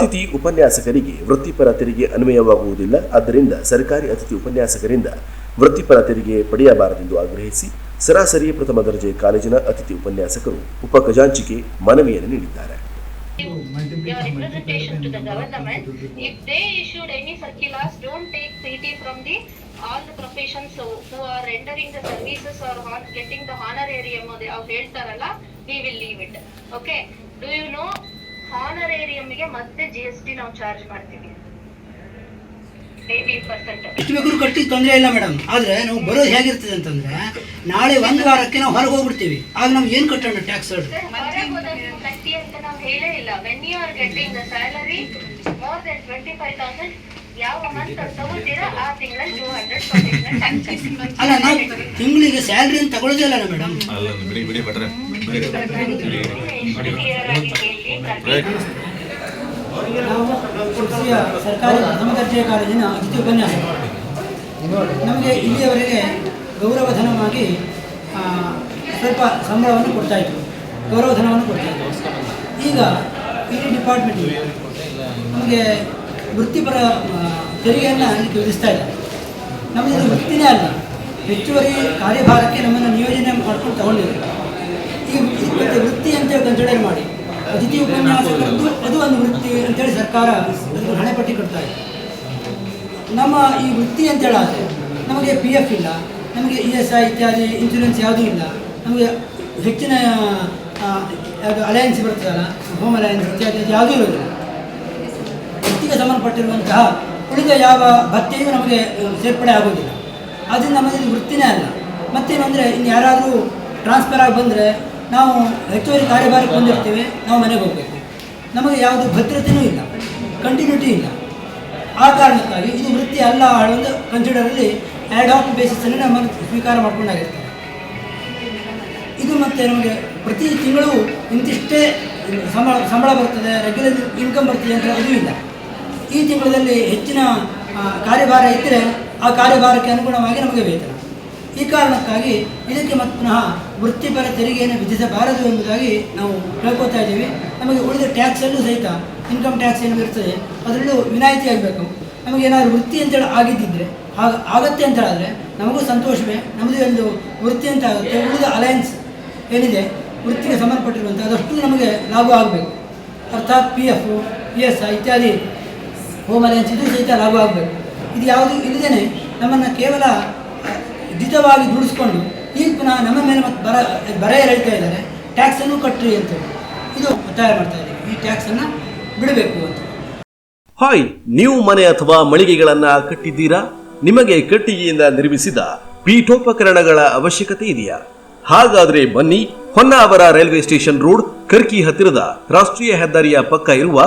ಅತಿಥಿ ಉಪನ್ಯಾಸಕರಿಗೆ ವೃತ್ತಿಪರ ತೆರಿಗೆ ಅನ್ವಯವಾಗುವುದಿಲ್ಲ. ಆದ್ದರಿಂದ ಸರ್ಕಾರಿ ಅತಿಥಿ ಉಪನ್ಯಾಸಕರಿಂದ ವೃತ್ತಿಪರ ತೆರಿಗೆ ಪಡೆಯಬಾರದೆಂದು ಆಗ್ರಹಿಸಿ ಸರಾಸರಿ ಪ್ರಥಮ ದರ್ಜೆ ಕಾಲೇಜಿನ ಅತಿಥಿ ಉಪನ್ಯಾಸಕರು ಉಪ ಖಜಾಂಚಿಗೆ ಮನವಿಯನ್ನು ನೀಡಿದ್ದಾರೆ. Honorarium ಗೆ ಮತ್ತೆ ಜಿ ಎಸ್ ಟಿ ನಾವು ಚಾರ್ಜ್ ಮಾಡ್ತೀವಿ. ಎಷ್ಟು ಬೇಕಾದ್ರೂ ಕಟ್ಟಿ ತೊಂದರೆ ಇಲ್ಲ ಮೇಡಮ್ ಆದರೆ ನಾವು ಬರೋದು ಹೇಗಿರ್ತದೆ ಅಂತಂದ್ರೆ ನಾಳೆ ಒಂದು ವಾರಕ್ಕೆ ನಾವು ಹೊರಗೆ ಹೋಗ್ಬಿಡ್ತೀವಿ. ಆಗ ನಾವು ಏನು ಕಟ್ಟೋಣ ಟ್ಯಾಕ್ಸ್ ಕಟ್ಟಿ ಅಂತ ನಾವು ಹೇಳೇ ಇಲ್ಲ. When you are getting the salary more then twenty five thousand ಯಾವ ಮಂತ್ ತಗೋತೀರಾ ಆ ತಿಂಗಳಲ್ಲಿ ಟೂ ಹಂಡ್ರೆಡ್ ಟ್ಯಾಕ್ಸ್ ಅಲ್ಲ ನಾವು ತಿಂಗಳಿಗೆ ಸ್ಯಾಲ್ರಿ ಅಂತ ತಗೊಳ್ಳೋದೇ ಅಲ್ಲ ಮೇಡಮ್ ಸರ್ಕಾರಿ ಪ್ರಥಮ ದರ್ಜೆಯ ಕಾಲೇಜಿನ ಅತಿಥಿ ಉಪನ್ಯಾಸ ನಮಗೆ ಇಲ್ಲಿಯವರೆಗೆ ಗೌರವಧನವಾಗಿ ಸ್ವಲ್ಪ ಸಂಬಳವನ್ನು ಕೊಡ್ತಾಯಿದ್ರು ಗೌರವಧನವನ್ನು ಕೊಡ್ತಾಯಿದ್ರು ಈಗ ಇಡೀ ಡಿಪಾರ್ಟ್ಮೆಂಟ್ ನಮಗೆ ವೃತ್ತಿಪರ ತೆರಿಗೆಯನ್ನು ಇಲ್ಲಿ ವಿಧಿಸ್ತಾ ಇದೆ ನಮಗೆ ಇದು ವೃತ್ತಿನೇ ಅಲ್ಲ. ಹೆಚ್ಚುವರಿ ಕಾರ್ಯಭಾರಕ್ಕೆ ನಮ್ಮನ್ನು ನಿಯೋಜನೆ ಮಾಡ್ಕೊಂಡು ತಗೊಂಡಿದ್ರು. ಈ ವೃತ್ತಿ ಅಂತ ಕನ್ಸಿಡರ್ ಮಾಡಿ. ಅತಿಥಿ ಉಪನ್ಯಾಸಕರದ್ದು ಅದು ಒಂದು ವೃತ್ತಿ ಅಂತೇಳಿ ಸರ್ಕಾರ ಅದಕ್ಕೆ ಹಣೆಪಟ್ಟಿ ಕೊಡ್ತಾ ಇದೆ. ನಮ್ಮ ಈ ವೃತ್ತಿ ಅಂತೇಳಾದರೆ ನಮಗೆ ಪಿ ಎಫ್ ಇಲ್ಲ, ನಮಗೆ ಇ ಎಸ್ ಐ ಇತ್ಯಾದಿ ಇನ್ಶೂರೆನ್ಸ್ ಯಾವುದೂ ಇಲ್ಲ, ನಮಗೆ ಹೆಚ್ಚಿನ ಯಾವುದು ಅಲಯನ್ಸ್ ಬರ್ತದಲ್ಲ ಹೋಮ್ ಅಲಯನ್ಸ್ ಇತ್ಯಾದಿ ಯಾವುದೂ ಇರೋದಿಲ್ಲ ವೃತ್ತಿಗೆ ಸಂಬಂಧಪಟ್ಟಿರುವಂತಹ ಉಳಿದ ಯಾವ ಭತ್ಯೆಯೂ ನಮಗೆ ಸೇರ್ಪಡೆ ಆಗೋದಿಲ್ಲ. ಅದರಿಂದ ನಮಗೆ ವೃತ್ತಿನೇ ಅಲ್ಲ. ಮತ್ತೇನು ಅಂದರೆ ಇನ್ನು ಯಾರಾದರೂ ಟ್ರಾನ್ಸ್ಫರ್ ಆಗಿ ಬಂದರೆ ನಾವು ಹೆಚ್ಚುವರಿ ಕಾರ್ಯಭಾರಕ್ಕೆ ಬಂದಿರ್ತೀವಿ, ನಾವು ಮನೆಗೆ ಹೋಗಬೇಕು. ನಮಗೆ ಯಾವುದು ಭದ್ರತೆಯೂ ಇಲ್ಲ ಕಂಟಿನ್ಯೂಟಿ ಇಲ್ಲ. ಆ ಕಾರಣಕ್ಕಾಗಿ ಇದು ವೃತ್ತಿ ಅಲ್ಲ ಒಂದು ಕನ್ಸಿಡರಲ್ಲಿ ಆ್ಯಡ್ ಆಫ್ ಬೇಸಿಸಲ್ಲಿ ನಮ್ಮನ್ನು ಸ್ವೀಕಾರ ಮಾಡ್ಕೊಂಡಾಗಿರ್ತಾರೆ. ಇದು ಮತ್ತೆ ನಮಗೆ ಪ್ರತಿ ತಿಂಗಳು ಇಂತಿಷ್ಟೇ ಸಂಬಳ ಸಂಬಳ ಬರ್ತದೆ ರೆಗ್ಯುಲರ್ ಇನ್ಕಮ್ ಬರ್ತದೆ ಅಂತ ಅದು ಇಲ್ಲ. ಈ ತಿಂಗಳಲ್ಲಿ ಹೆಚ್ಚಿನ ಕಾರ್ಯಭಾರ ಇದ್ದರೆ ಆ ಕಾರ್ಯಭಾರಕ್ಕೆ ಅನುಗುಣವಾಗಿ ನಮಗೆ ವೇತನ. ಈ ಕಾರಣಕ್ಕಾಗಿ ಇದಕ್ಕೆ ಮತ್ತೆ ಪುನಃ ವೃತ್ತಿಪರ ತೆರಿಗೆಯನ್ನು ವಿಧಿಸಬಾರದು ಎಂಬುದಾಗಿ ನಾವು ಕೇಳ್ಕೊತಾ ಇದ್ದೀವಿ. ನಮಗೆ ಉಳಿದ ಟ್ಯಾಕ್ಸಲ್ಲೂ ಸಹಿತ ಇನ್ಕಮ್ ಟ್ಯಾಕ್ಸ್ ಏನು ಇರ್ತದೆ, ಅದರಲ್ಲೂ ವಿನಾಯಿತಿ ಆಗಬೇಕು. ನಮಗೆ ಏನಾದರೂ ವೃತ್ತಿ ಅಂತೇಳಿ ಆಗಿದ್ದಿದ್ರೆ, ಆಗ ಆಗತ್ತೆ ಅಂತ ಹೇಳಿದ್ರೆ ನಮಗೂ ಸಂತೋಷವೇ, ನಮ್ಮದು ಒಂದು ವೃತ್ತಿ ಅಂತ ಆಗುತ್ತೆ, ಉಳಿದ ಅಲಯನ್ಸ್ ಏನಿದೆ, ವೃತ್ತಿಗೆ ಸಂಬಂಧಪಟ್ಟಿರುವಂಥ ಅದಷ್ಟು ನಮಗೆ ಲಾಭ ಆಗಬೇಕು. ಅರ್ಥಾತ್ P F P S I ಇತ್ಯಾದಿ ಹೋಮ್ ಅಲಯನ್ಸ್ ಇದು ಸಹಿತ ಲಾಭ ಆಗಬೇಕು. ಇದು ಯಾವುದು ಇಲ್ಲದೇ ನಮ್ಮನ್ನು ಕೇವಲ ದಿತವಾಗಿ ದುಡಿಸ್ಕೊಂಡು ಈಗ ಪುನಃ ನಮ್ಮ ಮೇಲೆ ಮತ್ತೆ ಬರ ಬರ ಹೇಳ್ತಾ ಇದ್ದಾರೆ. ಟ್ಯಾಕ್ಸನ್ನು ಕಟ್ಟ್ರಿ ಅಂತ ಇದು ಒತ್ತಾಯ ಮಾಡ್ತಾ ಇದ್ದೀವಿ. ಈ ಟ್ಯಾಕ್ಸನ್ನು ಬಿಡಬೇಕು ಅಂತ. ಹಾಯ್ ನೀವು ಮನೆ ಅಥವಾ ಮಳಿಗೆಗಳನ್ನ ಕಟ್ಟಿದ್ದೀರಾ? ನಿಮಗೆ ಕಟ್ಟಿಗೆಯಿಂದ ನಿರ್ಮಿಸಿದ ಪೀಠೋಪಕರಣಗಳ ಅವಶ್ಯಕತೆ ಇದೆಯಾ? ಹಾಗಾದ್ರೆ ಬನ್ನಿ, Honnavar railway station road, Karki ಹತ್ತಿರದ ರಾಷ್ಟ್ರೀಯ ಹೆದ್ದಾರಿಯ ಪಕ್ಕ ಇರುವ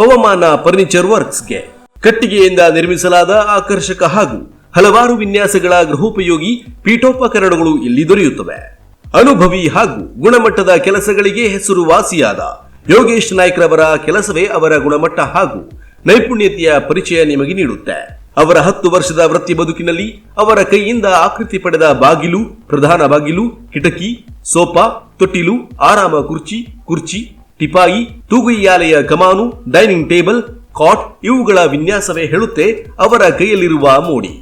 ಪವಮಾನ ಫರ್ನಿಚರ್ ವರ್ಕ್ಸ್ಗೆ ಕಟ್ಟಿಗೆಯಿಂದ ನಿರ್ಮಿಸಲಾದ ಆಕರ್ಷಕ ಹಾಗೂ ಹಲವಾರು ವಿನ್ಯಾಸಗಳ ಗೃಹೋಪಯೋಗಿ ಪೀಠೋಪಕರಣಗಳು ಇಲ್ಲಿ ದೊರೆಯುತ್ತವೆ. ಅನುಭವಿ ಹಾಗೂ ಗುಣಮಟ್ಟದ ಕೆಲಸಗಳಿಗೆ ಹೆಸರುವಾಸಿಯಾದ ಯೋಗೇಶ್ ನಾಯ್ಕ್ರವರ ಕೆಲಸವೇ ಅವರ ಗುಣಮಟ್ಟ ಹಾಗೂ ನೈಪುಣ್ಯತೆಯ ಪರಿಚಯ ನಿಮಗೆ ನೀಡುತ್ತೆ. ಅವರ ಹತ್ತು ವರ್ಷದ ವೃತ್ತಿ ಬದುಕಿನಲ್ಲಿ ಅವರ ಕೈಯಿಂದ ಆಕೃತಿ ಪಡೆದ ಬಾಗಿಲು, ಪ್ರಧಾನ ಬಾಗಿಲು, ಕಿಟಕಿ, ಸೋಫಾ, ತೊಟ್ಟಿಲು, ಆರಾಮ ಕುರ್ಚಿ ಕುರ್ಚಿ, ಟಿಪಾಯಿ ತೂಗುಯ್ಯಾಲೆಯ ಕಮಾನು, ಡೈನಿಂಗ್ ಟೇಬಲ್, ಕಾಟ್ ಇವುಗಳ ವಿನ್ಯಾಸವೇ ಹೇಳುತ್ತೆ ಅವರ ಕೈಯಲ್ಲಿರುವ ಮೋಡಿ.